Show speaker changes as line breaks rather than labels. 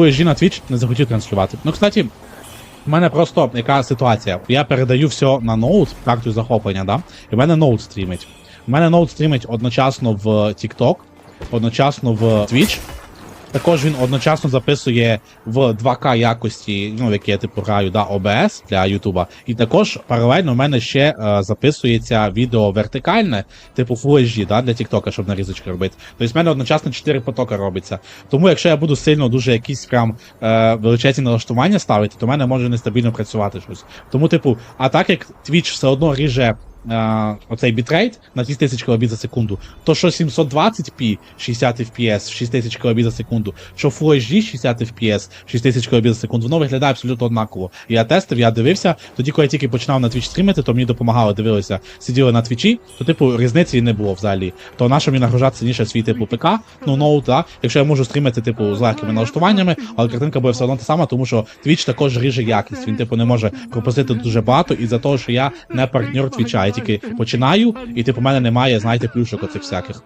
HD на Twitch не захотів транслювати. Ну, кстати, в мене просто яка ситуація. Я передаю все на ноут, карту захоплення, да? І в мене ноут стрімить. У мене ноут стрімить одночасно в TikTok, одночасно в Twitch. Також він одночасно записує в 2К якості, ну, яке я типу граю, да, OBS для Ютуба. І також паралельно в мене ще е, записується відео вертикальне, типу Full HD, да, для TikTok, щоб нарізочки робити. Тобто в мене одночасно 4 потоки робиться. Тому якщо я буду сильно дуже якісь прям е, величезні налаштування ставити, то в мене може нестабільно працювати щось. Тому, типу, а так як Twitch все одно ріже. Е, Оцей бітрейт на 10 тисяч кбіт за секунду, то що 720p 60 fps 6 тисяч кбіт за секунду, що Full HD 60 fps 6 тисяч кбіт за секунду, воно виглядає абсолютно однаково. Я тестив, я дивився. Тоді, коли я тільки починав на Twitch стрімити, то мені допомагало, дивилися, сиділи на твічі, то типу різниці не було взагалі. То нащо мені нагружати сильніше свій типу ПК, ну ноут, да? якщо я можу стрімити, типу, з легкими налаштуваннями, але картинка буде все одно та сама, тому що Twitch також ріже якість. Він типу не може пропустити дуже багато із-за того, що я не партнер Твіча. Тільки починаю, і типу, в мене немає, знаєте, плюшок оцих всяких.